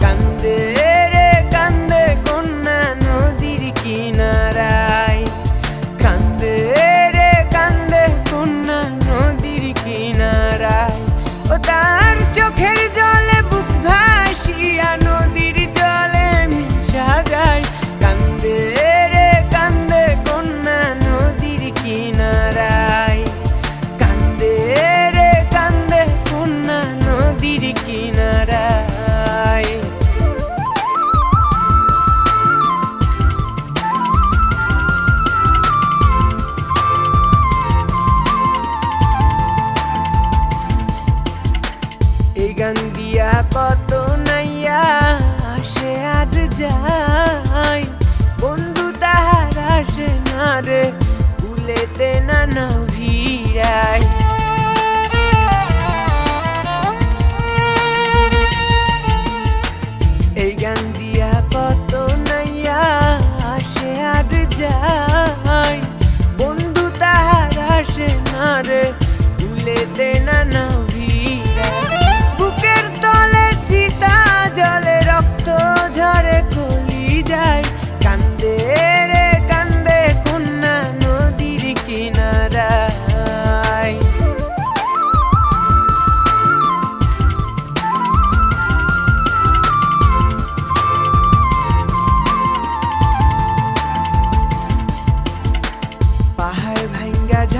Candy. গান দিয়া কত নাইয়া আসে আর যায়। বন্ধু তাহার আসে না রে, ভুলেতে না না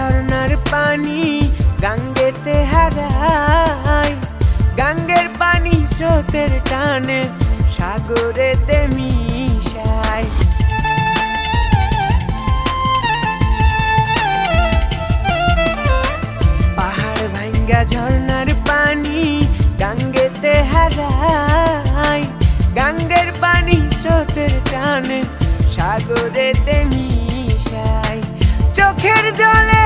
ঝর্ণার পানি গাঙ্গেতে হারায়। গাঙ্গের পানি স্রোতের টানে সাগরেতে মিশায়। পাহাড় ভাঙ্গা ঝর্ণার পানি গাঙ্গেতে হারায়। গাঙ্গের পানি স্রোতের টানে সাগরেতে মিশায়। চোখের জলে